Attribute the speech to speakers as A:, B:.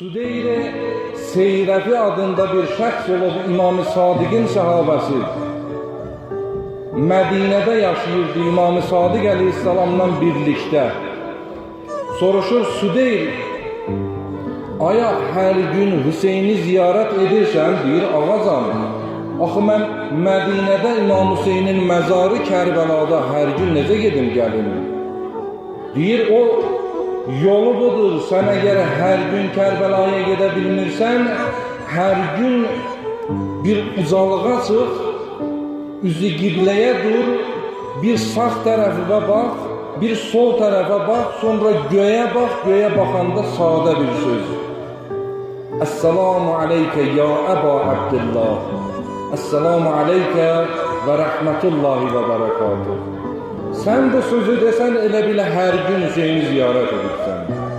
A: Südeyre Seyrefi adında bir şəxs olub İmam-ı Sadiqin sahabəsi. Mədinədə yaşayırdı İmam-ı Sadiq əleyhissalamla birlikdə. Soruşur Südeyr, aya hər gün Hüseyni ziyarət edirsən, deyir ağazam. Axı mən Mədinədə İmam Hüseynin məzarı Kərbəlada hər gün necə gedim gəlim? Deyir o yolu budur. Sən əgər hər gün Kərbəlaya gedə bilmirsən, hər gün bir ucalığa çıx, üzü qibləyə dur, bir sağ tərəfə bax, bir sol tərəfə bax, sonra göyə bax, göyə baxanda sadə bir söz. Esselamu aleykə ya Əba Abdullah. Esselamu aleykə və rəhmətullahi və bərəkatuhu. Sən bu sözü desən elə bilə hər gün Hüseyni ziyarət edibsən.